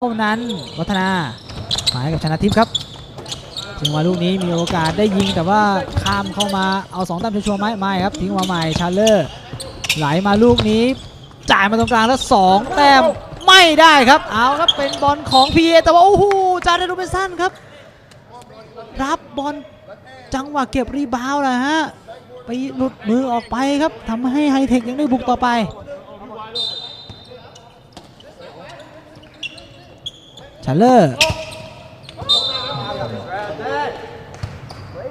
เท่านั้นวัฒนาหมายกับชนะทิพย์ครับทิ้งมาลูกนี้มีโอกาสได้ยิงแต่ว่าข้ามเข้ามาเอาสองแต้มชัวร์ไหมไม่ครับ ทิ้งมาใหม่ชาเลอร์ไหลมาลูกนี้ จ่ายมาตรงกลางแล้วสองแต้มไม่ได้ครับ เอาครับเป็นบอลของพีเอแต่ว่า โอ้โหจาเดนโรเบนสั้นครับ รับบอลจังหวะเก็บรีบาวด์นะฮะ ไปหลุดมือออกไปครับทำให้ไฮเทคยังได้บุกต่อไป ชลเลอร์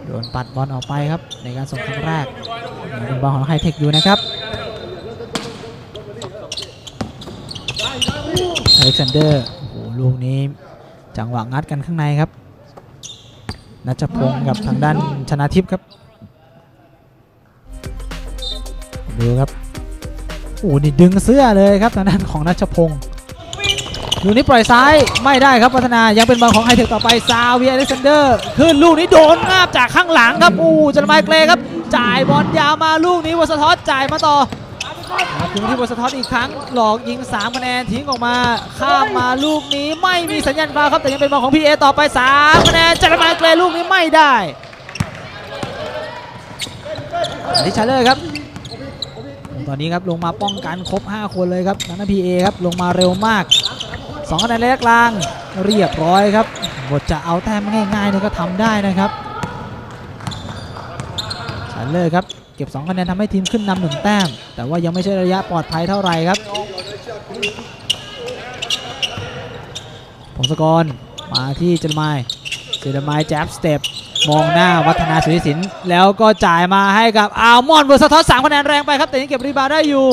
โดนปัดบอลออกไปครับ ในการส่งครั้งแรกบอลของไฮเทคอยู่นะครับอเล็กซานเดอร์โอ้โหลูกนี้จังหวะงัดกันข้างในครับนัชพงศ์กับทางด้านชนะทิพย์ครับ ดูครับโอ้โหนี่ดึงเสื้อเลยครับทางด้านของนัชพงศ์ ลูกนี้ปล่อยซ้ายไม่ได้ครับพัฒนายังเป็นบอลของไฮเทคต่อไปซาเวียอเล็กซานเดอร์ขึ้นลูกนี้โดนงาบจากข้างหลังครับอู้จันไมเกรครับ จ่ายบอลยาวมาลูกนี้วอสทอสจ่ายมาต่อมาถึงที่วอสทอสอีกครั้งหลอกยิง3คะแนนทิ้งออกมาข้ามมาลูกนี้ไม่มีสัญญาณฟาวล์ครับแต่ยังเป็นบอลของพีเอต่อไป3คะแนนจันไมเกรลูกนี้ไม่ได้อันที่ชาเลอร์ครับตอนนี้ครับลงมาป้องกันครบ 5 คนเลยครับนันพีเอครับลงมาเร็วมาก สองคะแนนระยะกลางเรียบร้อยครับบทจะเอาแต้มง่ายๆนี่ก็ทำได้นะครับชันเลอร์ครับเก็บ 2 คะแนนทำให้ทีมขึ้นนำหนึ่งแต้ม แต่ว่ายังไม่ใช่ระยะปลอดภัยเท่าไหร่ครับพงศกรมาที่เจรมายเจรมายแจ๊บสเต็ปมองหน้าวัฒนาสุริสิน แล้วก็จ่ายมาให้กับอัลมอนด์เวอร์สะท้อนสามคะแนนแรงไปครับ แต่ยังเก็บรีบาวด์ได้อยู่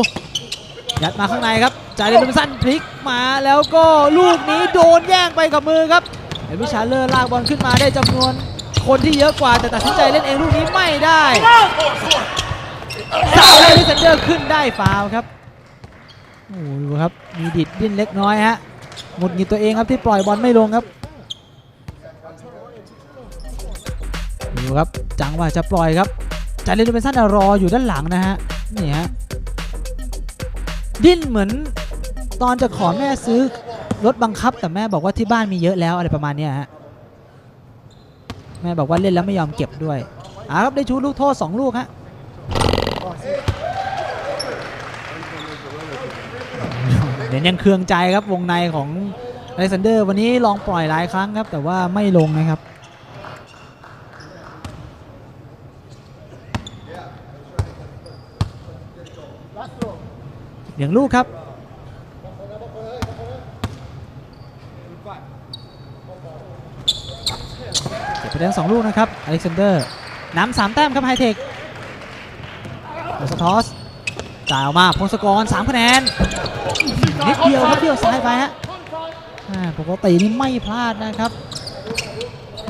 ยัดมาข้างในครับ จ่ายเดนสั้นพลิกมาแล้วก็ลูกนี้โดนแย่งไปกับมือครับเห็นวิชาเลอร์ลากบอลขึ้นมาได้จำนวนคนที่เยอะกว่าแต่ตัดสินใจเล่นเองลูกนี้ไม่ได้สาวเลยลิเซนเดอร์ขึ้นได้ฟาวครับโอ้โหดูครับมีดิดดิ้นเล็กน้อยฮะหมดหงิดตัวเองครับที่ปล่อยบอลไม่ลงครับดูครับจังหวะจะปล่อยครับจ่ายเดนสั้นรออยู่ด้านหลังนะฮะนี่ฮะดิ้นเหมือน ตอนจะขอแม่ซื้อรถบังคับแต่แม่บอกว่าที่บ้านมีเยอะแล้วอะไรประมาณเนี้ฮะแม่บอกว่าเล่นแล้วไม่ยอมเก็บด้วยอ่าครับได้ชูลูกโทษสองลูกฮะเดี๋ยวยังเคืองใจครับวงในของอเล็กซานเดอร์วันนี้ลองปล่อยหลายครั้งครับ แต่ว่าไม่ลงนะครับเหลียงลูกครับ เก็บไปได้ทั้งสองลูกนะครับอเล็กซานเดอร์นำสามแต้มครับไฮเทคโอสทอสจ่ายออกมาพงศกรสามคะแนนนิดเดียวครับเดียวซ้ายไปฮะอ่าปกตินี่ไม่พลาดนะครับ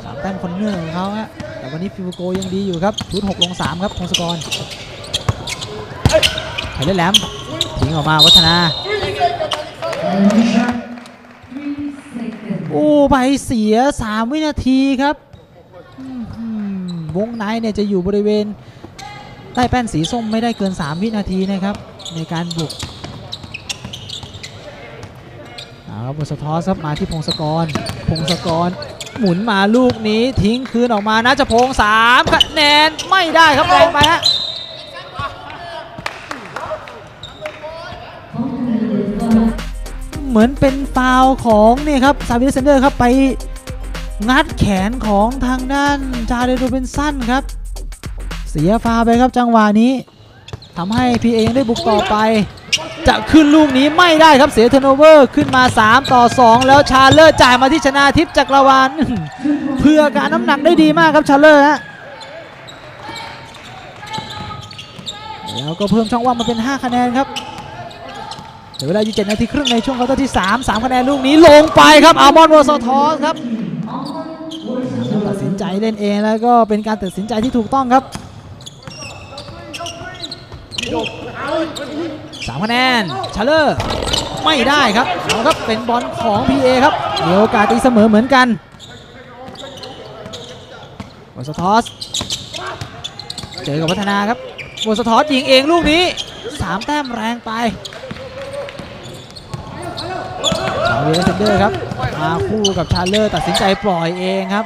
สามแต้มคนเนื่องของเขาฮะแต่วันนี้ฟิวโกยังดีอยู่ครับชุด6ลง3ครับพงศกรไผ่เล่นแหลมทิ้งออกมาวัฒนาโอ้ไปเสีย 3 วินาทีครับ วงในเนี่ยจะอยู่บริเวณใต้แป้นสีส้มไม่ได้เกิน 3 วินาทีนะครับในการบุกเอาครับบทสะท้อนครับมาที่พงศกร พงศกรหมุนมาลูกนี้ทิ้งคืนออกมานะจะพงสามคะแนนไม่ได้ครับแรงไปฮะเหมือนเป็นฟาวของเนี่ยครับซาวิเซนเดอร์ครับไป งัดแขนของทางด้านจาเดโรเบนสันครับ เสียฟาวไปครับจังหวะนี้ทำให้พีเองได้บุกต่อไป จะขึ้นลูกนี้ไม่ได้ครับเสียเทอร์โนเวอร์ขึ้นมา 3 ต่อ 2 แล้วชาเลอร์จ่ายมาที่ชนาทิพย์จักรวาลเพื่อการน้ำหนักได้ดีมากครับชาเลอร์ฮะแล้วก็เพิ่มช่องว่างมาเป็น 5 คะแนนครับเดี๋ยวเวลาอยู่7นาทีครึ่งในช่วงควอเตอร์ที่ 3 3 คะแนนลูกนี้ลงไปครับอัลมอนด์วอร์ซอทอสครับ เล่นเองแล้วก็เป็นการตัดสินใจที่ถูกต้องครับ3คะแนนชาเลอร์ไม่ได้ครับเอาครับเป็นบอลของ PA ครับมีโอกาสตีเสมอเหมือนกันวอร์ซอทอสเจอกับวัฒนาครับวอร์ซอทอสยิงเองลูกนี้ 3 แต้มแรงไปชาาเวลเซนเดอร์ครับมาคู่กับชาเลอร์ตัดสินใจปล่อยเองครับ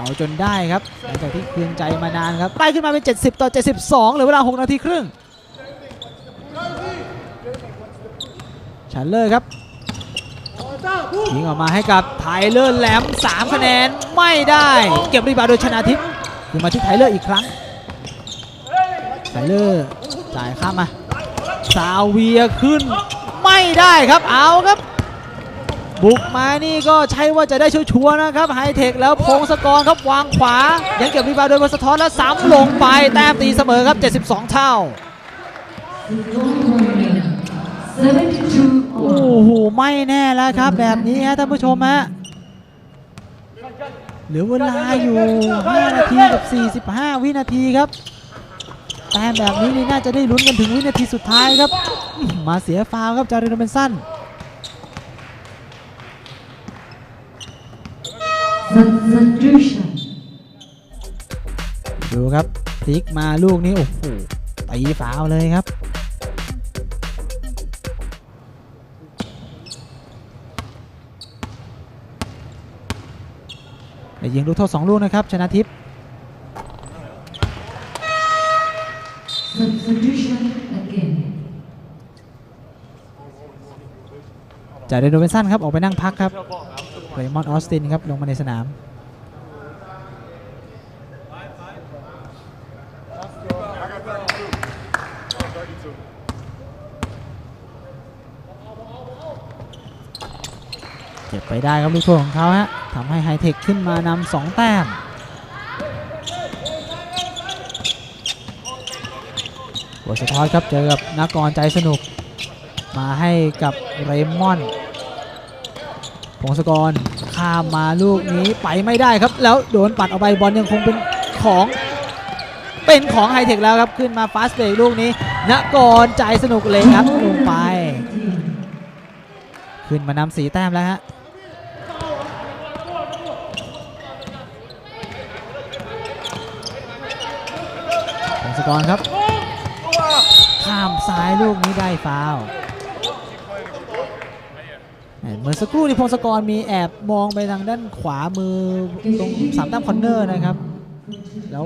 เอาจนได้ครับหลังจากที่เคืองใจมานานครับไล่ขึ้นมาเป็น 70 ต่อ 72เหลือเวลา 6 นาทีครึ่งชาเลอร์ครับยิงออกมาให้กับไทเลอร์แหลม 3 คะแนนไม่ได้ เก็บรีบาวด์โดยชนะทิพย์คืนมาที่ไทเลอร์อีกครั้งไทเลอร์จ่ายข้ามมาซาเวียขึ้นไม่ได้ครับเอาครับ บุกมานี่ก็ใช่ว่าจะได้ชัวร์ๆนะครับไฮเทคแล้วพงศกรครับวางขวา ยังเก็บรีบาวด์โดยบอลสะท้อนแล้วซ้ำลงไปแต้มตีเสมอครับ 72 เท่าโอ้โหไม่แน่แล้วครับ แบบนี้ฮะท่านผู้ชมฮะเหลือเวลาอยู่ 5 นาทีกับ 45 วินาทีครับแต้มแบบนี้นี่น่าจะได้ลุ้นกันถึงวินาทีสุดท้ายครับ มาเสียฟาวครับจาริโนเบนสัน Sandrusha ดูครับพลิกมาลูกนี้ โอ้โหตีฟาวล์เลยครับ ได้ยิงลูกโทษสองลูกนะครับ ชนะทิพย์ Sandrusha again จ่ายโดยโดเวนสันครับ ออกไปนั่งพักครับ เรมอนออสตินครับ ลงมาในสนาม เก็บไปได้ครับลูกโทษของเขาฮะทำให้ไฮเทคขึ้นมานำสองแต้มหัวสะท้อนครับเจอกับนักกรใจสนุก มาให้กับเรมอน พงศกรข้ามมาลูกนี้ไปไม่ได้ครับ แล้วโดนปัดออกไปบอลยังคงเป็นของเป็นของไฮเทคแล้วครับขึ้นมาฟาสเบรกลูกนี้นกรใจสนุกเลยครับลงไป ขึ้นมานำสีแต้มแล้วฮะพงศกรครับ ข้ามซ้ายลูกนี้ได้ฟาวล์ แหม่เมื่อสักครู่นี้พงศกรมีแอบมองไปทางด้านขวามือตรงสามแต้มคอนเนอร์นะครับ แล้ว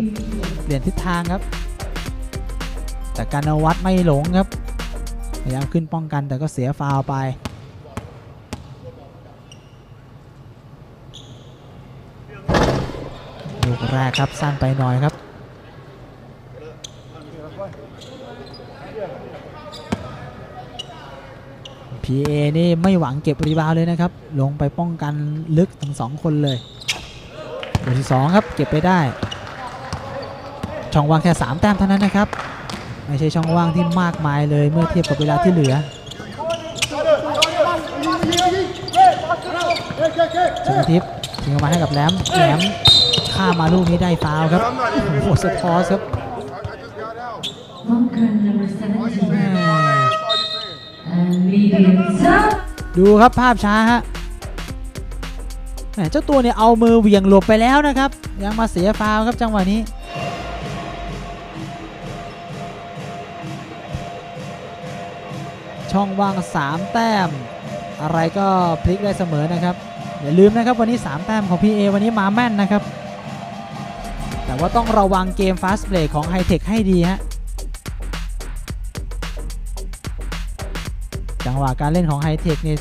เปลี่ยนทิศทางครับ แต่การวัดไม่หลงครับพยายามขึ้นป้องกันแต่ก็เสียฟาวไปลูกแรกครับสั้นไปหน่อยครับ PA นี่ไม่หวังเก็บรีบาวเลยนะครับ ลงไปป้องกันลึกถึง2คนเลยลูกที่2ครับเก็บไปได้ ช่องว่างแค่ 3 แต้มเท่านั้นนะครับ ไม่ใช่ช่องว่างที่มากมายเลยเมื่อเทียบกับเวลาที่เหลือชนทิพย์ทิ้งออกมาให้กับแหลมแหลมข้ามาลูกนี้ได้ฟาวครับโอ้โหสะท้อครับ ดูครับภาพช้าฮะแหมเจ้าตัวเนี่ยเอามือเหวี่ยงหลบไปแล้วนะครับ ยังมาเสียฟาวครับจังหวะนี้ช่องว่าง 3 แต้ม อะไรก็พลิกได้เสมอนะครับ อย่าลืมนะครับวันนี้ 3 แต้มของ PA วันนี้มาแม่นนะครับ แต่ว่าต้องระวังเกม Fast Break ของ High Tech ให้ดีฮะ งหวะการเล่นของ High Tech นี่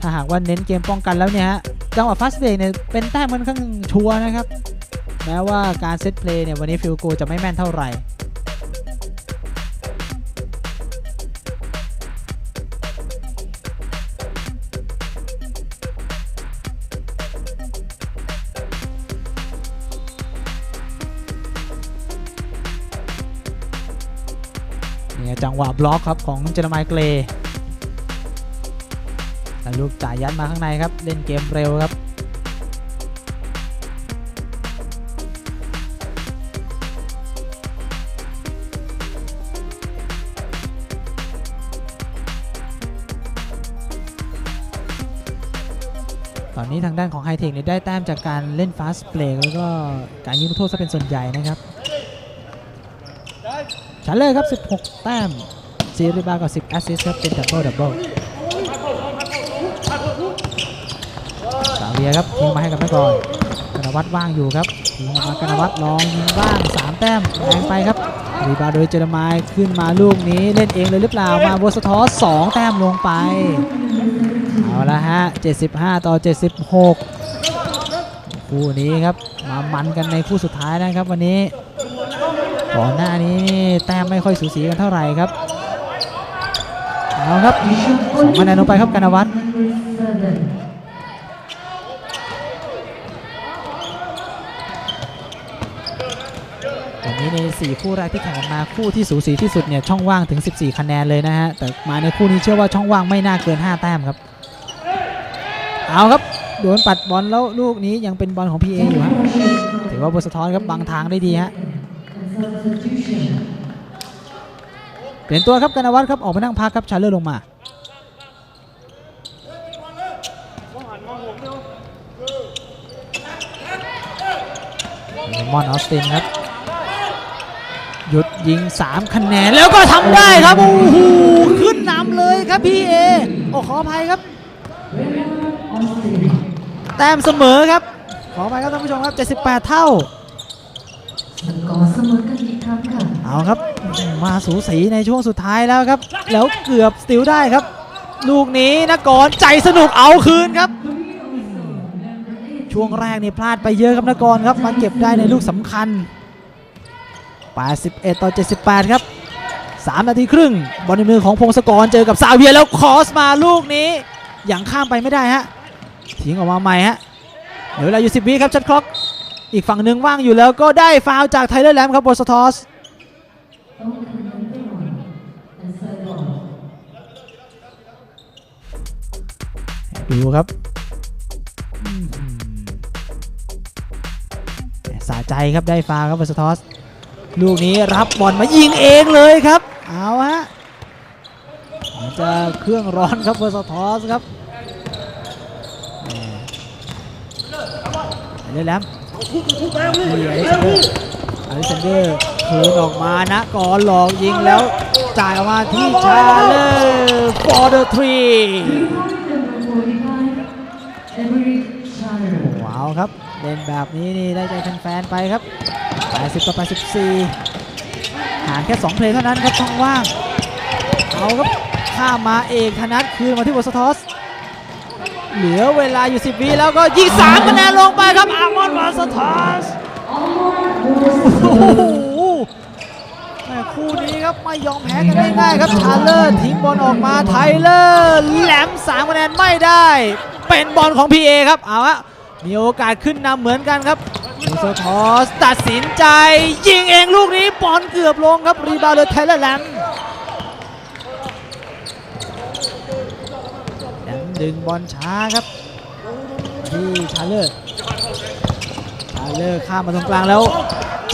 ถ้าหากว่าเน้นเกมป้องกันแล้วเนี่ยฮะจังหวะ Fast Break เนี่ยเป็นแต้มค่อนข้างชัวร์นะครับ แม้ว่าการเซตเพลย์เนี่ยวันนี้ฟิลโกจะไม่แม่นเท่าไหร่เนี่ยจังหวะบล็อกครับของเจอร์มายเกรย์ ลูกจ่ายยัดมาข้างในครับ เล่นเกมเร็วครับ ตอนนี้ทางด้านของไฮเทคเนี่ยได้แต้มจากการเล่นฟาสต์เพลย์แล้วก็การยิงโทษซะเป็นส่วนใหญ่นะครับชันเลยครับ 16 แต้มซีรีบากับ 10 แอสซิสต์ครับเป็นดับเบิลดับเบิล วียครับทิ้งมาให้กับนักกรกนวัฒน์ว่างอยู่ครับทิ้งออกมากนวัฒน์ลองยิงบ้างสามแต้มแรงไปครับรีบาร์โดยเจรมายขึ้นมาลูกนี้เล่นเองเลยหรือเปล่ามาโบสทอสสองแต้มลงไปเอาละฮะ 75 ต่อ 76 คู่นี้ครับมามันกันในคู่สุดท้ายนะครับวันนี้ก่อนหน้านี้แต้มไม่ค่อยสูสีกันเท่าไหร่ครับเอาครับสองคะแนนลงไปครับกนวัฒน์ Number seven. วันนี้ใน 4 คู่แรกที่แข่งกันมาคู่ที่สูสีที่สุดเนี่ยช่องว่างถึง 14 คะแนนเลยนะฮะ แต่มาในคู่นี้เชื่อว่าช่องว่างไม่น่าเกิน 5 แต้มครับ เอาครับโดนปัดบอลแล้วลูกนี้ยังเป็นบอลของพีเออยู่ฮะถือว่าบทสะท้อนครับบังทางได้ดีฮะเปลี่ยนตัวครับกนวัฒน์ครับออกมานั่งพักครับชาเลอร์ลงมามอนออสตินครับ หยุดยิง 3 คะแนน แล้วก็ทำได้ครับ โอ้โหขึ้นนำเลยครับพี่เอ โอ้ขออภัยครับ แต้มเสมอครับ ขออภัยครับท่านผู้ชมครับ 78 เท่าสกอเสมอกันอีกครั้งค่ะเอาครับ มาสูสีในช่วงสุดท้ายแล้วครับ แล้วเกือบสติลได้ครับ ลูกนี้นกรใจสนุกเอาคืนครับ ช่วงแรกนี่พลาดไปเยอะครับนกรครับมาเก็บได้ในลูกสำคัญ 81 ต่อ 78 ครับ 3 นาทีครึ่ง บอลในมือของพงศกรเจอกับซาเวียแล้วคอสมาลูกนี้อย่างข้ามไปไม่ได้ฮะทิ้งออกมาใหม่ฮะเหลือเวลาอยู่ 10วิครับชัดคล็อก อีกฝั่งหนึ่งว่างอยู่แล้วก็ได้ฟาวจากไทเลอร์แลมครับโบสทอสดูครับสะใจครับได้ฟาวครับบอร์สทอส ลูกนี้รับบอลมายิงเองเลยครับ เอาฮะเหมือนจะเครื่องร้อนครับเบอร์สทอสครับแหม่เล่นแล้วนี่อลิซันเดอร์อลิซันเดอร์คืนออกมานะก่อนหลอกยิงแล้วจ่ายออกมาที่ชาเลอร์ for the three Emerick Shire. ว้าวครับเล่นแบบนี้นี่ได้ใจแฟนๆไปครับ 80ต่อ84ห่างแค่ 2 เพลงเท่านั้นครับช่องว่าง เอาครับข้ามาเอกธนัทคืนมาที่บอสทอส เหลือเวลาอยู่ 10 วิแล้วก็ยิง3คะแนนลงไปครับอามอนบอสทอสโอ้โหคู่นี้ครับไม่ยอมแพ้กันง่ายๆครับชาเลอร์ทิ้งบอลออกมาไทเลอร์แหลม3คะแนนไม่ได้ เป็นบอลของ PA ครับเอาฮะ มีโอกาสขึ้นนำเหมือนกันครับมูสทอสตัดสินใจ ยิงเองลูกนี้บอลเกือบลงครับ รีบาวด์โดยไทเลอร์แลมแหลมดึงบอลช้าครับที่ชาเลอร์ชาเลอร์ข้ามมาตรงกลางแล้ว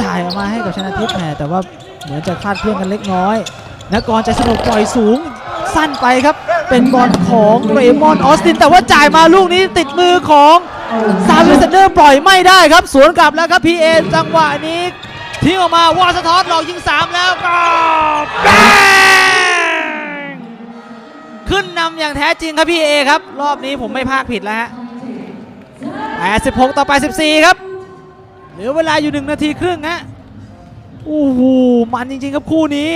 จ่ายออกมาให้กับชนะทิพย์แหมแต่ว่าเหมือนจะคลาดเคลื่อนกันเล็กน้อยนกรใจสนุกปล่อยสูงสั้นไปครับ เป็นบอลของเรมอนออสติน แต่ว่าจ่ายมาลูกนี้ติดมือของ ซาวิสเดอร์ปล่อยไม่ได้ครับ สวนกลับแล้วครับพีเอจังหวะนี้ทิ้งออกมาวอสทอสหลอกยิง 3 แล้วก็แบงขึ้นนำอย่างแท้จริงครับพีเอครับ รอบนี้ผมไม่พลาดผิดแล้วฮะ86 ต่อ84ครับ เหลือเวลาอยู่ 1 นาทีครึ่งฮะโอ้โหมันจริง ๆ ครับคู่นี้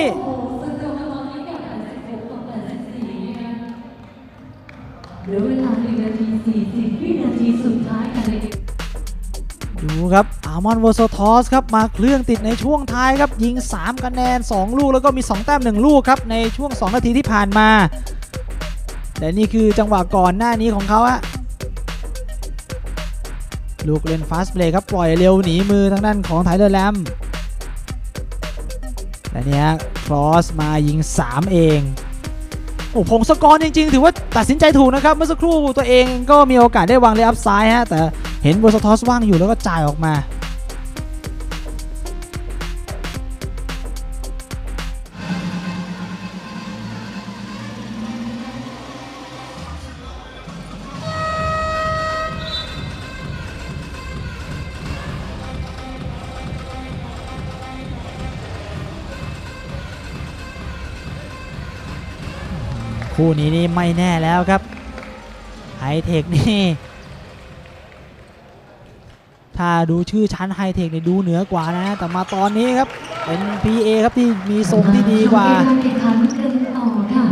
เหลือเวลา1นาที40วินาทีสุดท้ายค่ะดูครับอามอนโวโซทอสครับมาเครื่องติดในช่วงท้ายครับยิง 3คะแนน 2 ลูกแล้วก็มี 2 แต้ม 1 ลูกครับ ในช่วง 2 นาทีที่ผ่านมา และนี่คือจังหวะก่อนหน้านี้ของเขาอะลูกเล่นฟาสต์เบรกครับ ปล่อยเร็วหนีมือทางด้านของไทเลอร์แลมและเนี้ยครอสมายิง 3 เอง โอ้พงศกรจริง ๆ ถือว่าตัดสินใจถูกนะครับ เมื่อสักครู่ตัวเองก็มีโอกาสได้วางเลย์อัพซ้ายฮะแต่เห็นโบสทอสว่างอยู่แล้วก็จ่ายออกมา คู่นี้นี่ไม่แน่แล้วครับไฮเทคนี่ถ้าดูชื่อชั้นไฮเทคเนี่ยดูเหนือกว่านะ แต่มาตอนนี้ครับ เป็น PA ครับที่มีทรงที่ดีกว่าการแข่งขันกันต่อค่ะ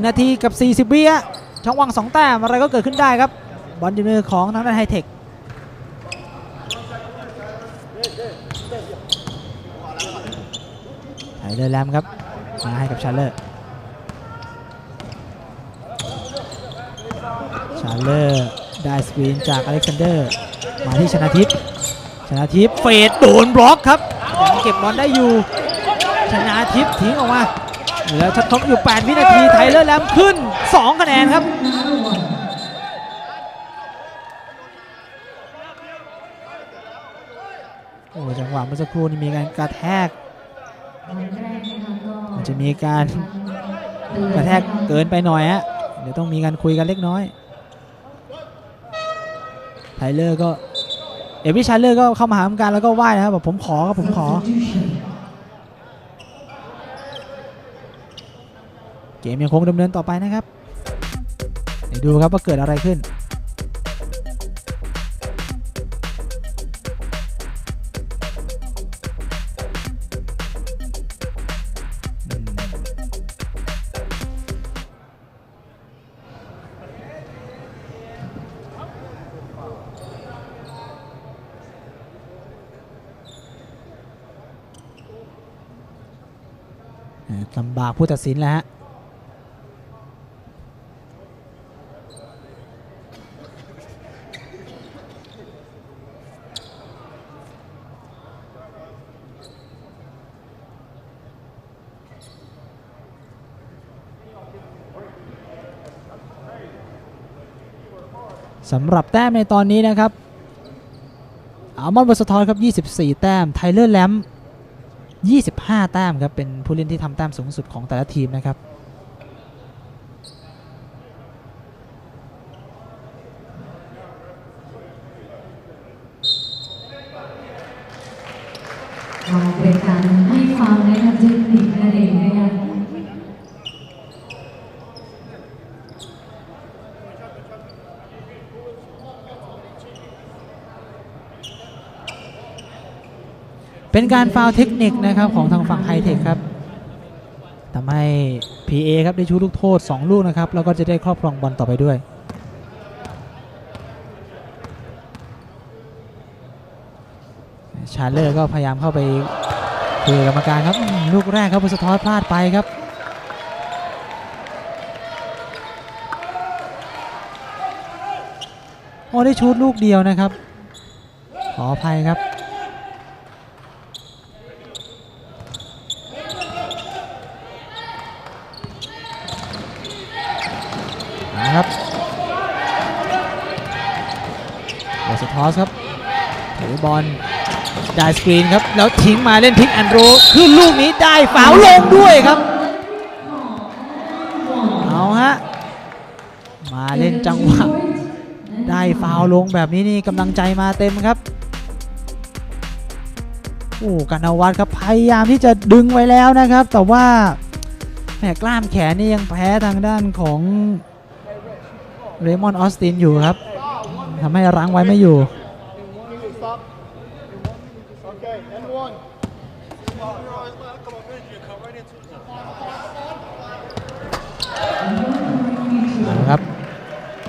1นาทีกับ 40วิอะช่องว่าง 2 แต้มอะไรก็เกิดขึ้นได้ครับ บอลอยู่ในมือของทางด้านไฮเทคไทเลอร์แลมครับ มาให้กับชาร์เลอร์ ชาร์ เลอร์ได้สกรีนจากอเล็กซานเดอร์มาที่ชนะทิพย์ชนะทิพย์เฟดโดนบล็อกครับยังเก็บบอลได้อยู่ ชนะทิพย์ทิ้งออกมาแล้วชัดทบอยู่ 8 วินาทีไทเลอร์แลมขึ้น 2 คะแนนครับโอ้จังหวะเมื่อสักครู่นี้มีการกระแทกมันจะมีการกระแทกเกินไปหน่อยฮะเดี๋ยวต้องมีการคุยกันเล็กน้อย ไทเลอร์ก็เอวิชาเลอร์ก็เข้ามาหากรรมการแล้วก็ไหว้นะครับบอกผมขอครับผมขอ เกมยังคงดำเนินต่อไปนะครับดูครับว่าเกิดอะไรขึ้น ลำบากผู้ตัดสินแล้วฮะสำหรับแต้มในตอนนี้นะครับอัลมอนบัสทอนครับ 24 แต้ม ไทเลอร์แลม 25 แต้มครับ เป็นผู้เล่นที่ทำแต้มสูงสุดของแต่ละทีมนะครับ ก็เป็นการให้ความในทางเทคนิคนั่นเองนะคะ เป็น การฟาวเทคนิคนะครับของทางฝั่งไฮเทคครับทำให้ PA ครับได้ชูลูกโทษ 2 ลูกนะครับ แล้วก็จะได้ครอบครองบอลต่อไปด้วย ชาเลอร์ก็พยายามเข้าไปคุยกับกรรมการครับ ลูกแรกครับบุสทอสพลาดไปครับโอ้ได้ชูดลูกเดียวนะครับ ขออภัยครับโรสทอสครับถือ บอลได้สกรีนครับ แล้วทิ้งมาเล่นพิกแอนโรขึ้นลูกนี้ได้ฝาวลงด้วยครับ เอาฮะ มาเล่นจังหวะ ได้ฟาวลงแบบนี้นี่กำลังใจมาเต็มครับโอ้กันวัฒน์ครับพยายามที่จะดึงไว้แล้วนะครับ แต่ว่าแหมกล้ามแขนนี่ยังแพ้ทางด้านของเรมอนออสตินอยู่ครับทำให้รั้งไว้ไม่อยู่ Okay, and one. เอาละครับ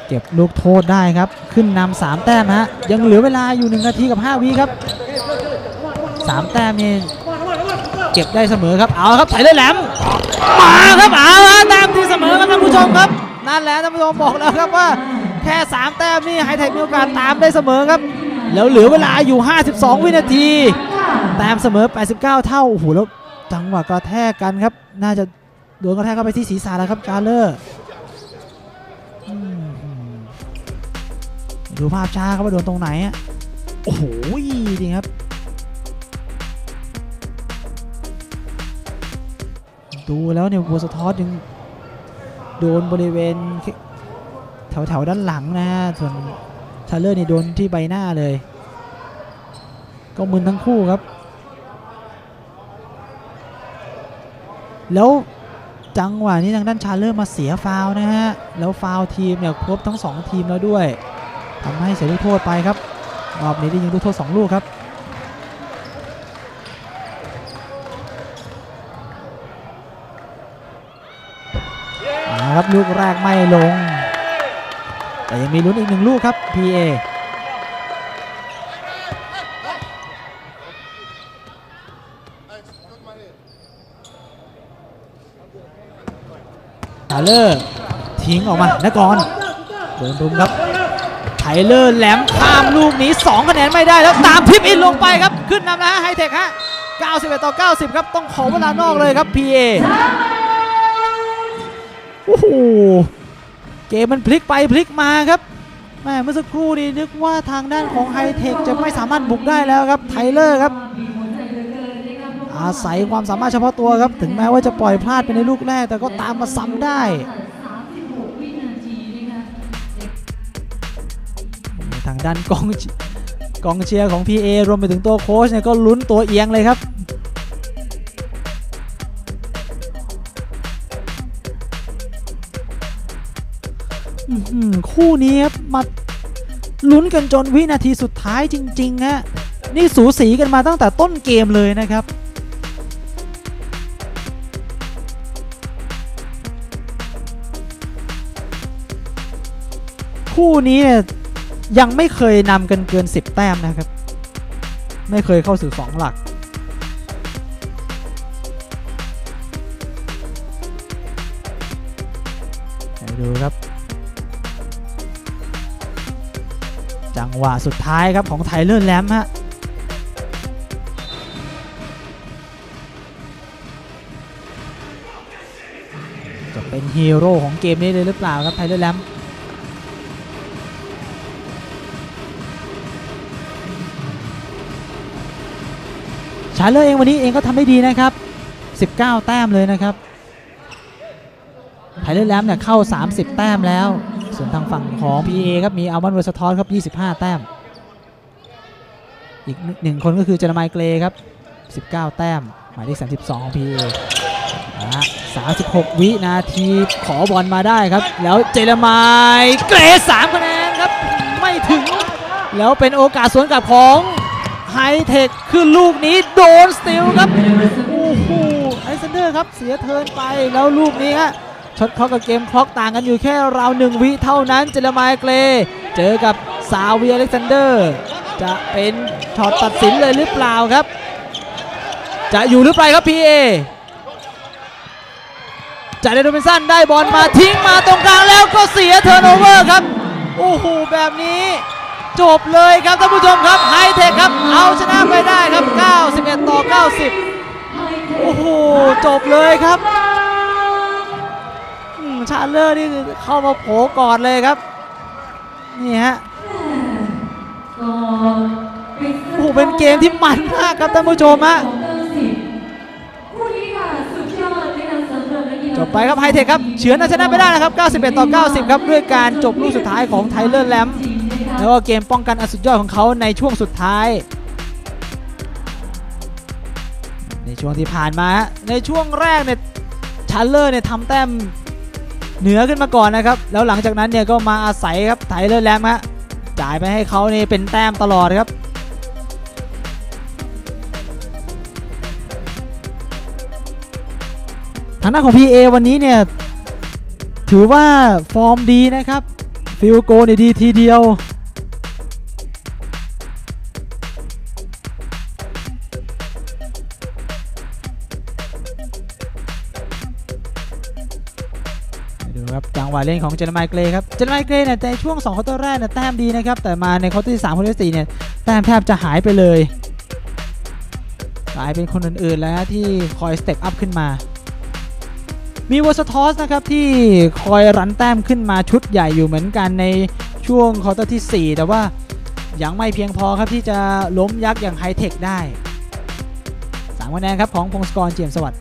เก็บลูกโทษได้ครับ ขึ้นนำสามแต้มฮะ ยังเหลือเวลาอยู่ 1 นาทีกับ 5วิครับ 3 แต้มนี่เก็บได้เสมอครับ เอาครับไถเลยแหลม มาครับ เอาละแต้มที่เสมอครับท่านผู้ชมครับ นั่นแหละท่านผู้ชมบอกแล้วครับว่าแค่ 3 แต้มนี่ไฮเทคมีโอกาสตามได้เสมอครับ แล้วเหลือเวลาอยู่ 52 วินาที แต้มเสมอ 89 เท่า โอ้โหแล้วจังหวะกระแทกกันครับ น่าจะโดนกระแทกเข้าไปที่ศีรษะแล้วครับจาร์เลอร์ ดูภาพช้าครับว่าโดนตรงไหนอะโอ้โหดีครับ ดูแล้วเนี่ยวัวสะท้อนยังโดนบริเวณแถวๆด้านหลังนะฮะส่วนชาเลอร์นี่โดนที่ใบหน้าเลย ก็มึนทั้งคู่ครับ แล้วจังหวะนี้ทางด้านชาเลอร์มาเสียฟาวนะฮะ แล้วฟาวทีมเนี่ยครบทั้ง 2 ทีมแล้วด้วย ทำให้เสียลูกโทษไปครับรอบนี้ได้ยิงลูกโทษสองลูกครับครับลูกแรกไม่ลง แต่ยังมีลุ้นอีกหนึ่งลูกครับ PA ทาเลอร์ทิ้งออกมา นกรโดนรุมครับ ไทเลอร์แหลมข้ามลูกนี้ 2 คะแนนไม่ได้แล้วตามทิปอินลงไปครับ ขึ้นนำนะฮะไฮเทคฮะ 91 ต่อ 90 ครับ ต้องขอเวลานอกเลยครับ PA โอ้โห เกมมันพลิกไปพลิกมาครับแม่เมื่อสักครู่นี้นึกว่าทางด้านของไฮเทคจะไม่สามารถบุกได้แล้วครับไทเลอร์ครับมีหัวใจเหลือเกินนะครับอาศัยความสามารถเฉพาะตัวครับ ถึงแม้ว่าจะปล่อยพลาดไปในลูกแรก แต่ก็ตามมาซ้ำได้ ด้านกองกองเชียร์ของ PA รวมไปถึงตัวโค้ชเนี่ยก็ลุ้นตัวเอียงเลยครับคู่นี้ครับมาลุ้นกันจนวินาทีสุดท้ายจริงๆฮะนี่สูสีกันมาตั้งแต่ต้นเกมเลยนะครับคู่นี้เนี่ย ยังไม่เคยนำกันเกิน 10 แต้มนะครับ ไม่เคยเข้าสู่ 2 หลัก ดูครับ จังหวะสุดท้ายครับของไทเลอร์แลมฮะจะเป็นฮีโร่ของเกมนี้เลยหรือเปล่าครับไทเลอร์แลมาเลอร์เองวันนี้เองก็ทำได้ดีนะครับ 19 แต้มเลยนะครับไทเลอร์แลมเนี่ยเข้า 30 แต้มแล้ว ส่วนทางฝั่งของ PA ครับมีอัลบันเวอร์สทอสครับ 25 แต้ม อีกหนึ่งคนก็คือเจอร์มายเกรครับ 19 แต้ม หมายเลข 32 ของ PA นะ36 วินาทีขอบอลมาได้ครับ แล้วเจรมายเกร3คะแนนครับ ไม่ถึง แล้วเป็นโอกาสสวนกลับของ ไฮเทคคือลูกนี้โดนสติลครับ โอ้โหไอซันเดอร์ครับเสียเทิร์นไปแล้วลูกนี้ฮะช็อตคล็อกกับเกมคล็อกต่างกันอยู่แค่ราวหนึ่งวิเท่านั้นเจรมายเกรเจอกับซาเวียอเล็กซานเดอร์ จะเป็นช็อตตัดสินเลยหรือเปล่าครับ จะอยู่หรือไปครับพีเอจะได้โดมินสันได้บอลมาทิ้งมาตรงกลางแล้วก็เสียเทิร์นโอเวอร์ครับ โอ้โหแบบนี้ จบเลยครับท่านผู้ชมครับไฮเทคครับ เอาชนะไปได้ครับ 91 ต่อ 90 โอ้โห จบเลยครับชาเลอร์นี่คือเข้ามาโผก่อนเลยครับ นี่ฮะโอ้โหเป็นเกมที่มันมากครับท่านผู้ชมฮะจบไปครับไฮเทคครับ เฉือนเอาชนะไปได้นะครับ 91 ต่อ 90 ครับ ด้วยการจบลูกสุดท้ายของไทเลอร์แลม แล้วก็เกมป้องกันอันสุดยอดของเขาในช่วงสุดท้าย ในช่วงที่ผ่านมาฮะในช่วงแรกเนี่ยชัลเลอร์เนี่ยทำแต้มเหนือขึ้นมาก่อนนะครับ แล้วหลังจากนั้นเนี่ยก็มาอาศัยครับไทเลอร์แลมฮะจ่ายไปให้เขาเนี่ยเป็นแต้มตลอดครับทางด้านของ PA วันนี้เนี่ย ถือว่าฟอร์มดีนะครับ ฟิลโกนี่ดีทีเดียว ครับจังหวะเล่นของเจนมายเกรครับเจนมายเกรเนี่ยในช่วง2ควอเตอร์แรกเนี่ยแต้มดีนะครับแต่มาในคอเตอร์ที่3ควอเตอร์ที่4เนี่ยแต้มแทบจะหายไปเลยกลายเป็นคนอื่นๆแล้วที่คอยสเต็ปอัพขึ้นมา มีวอสทอสนะครับที่คอยรันแต้มขึ้นมาชุดใหญ่อยู่เหมือนกันในช่วงควอเตอร์ที่ 4 แต่ว่ายังไม่เพียงพอครับที่จะล้มยักษ์อย่างไฮเทคได้3คะแนนครับของพงศกรเจียมสวัสดิ์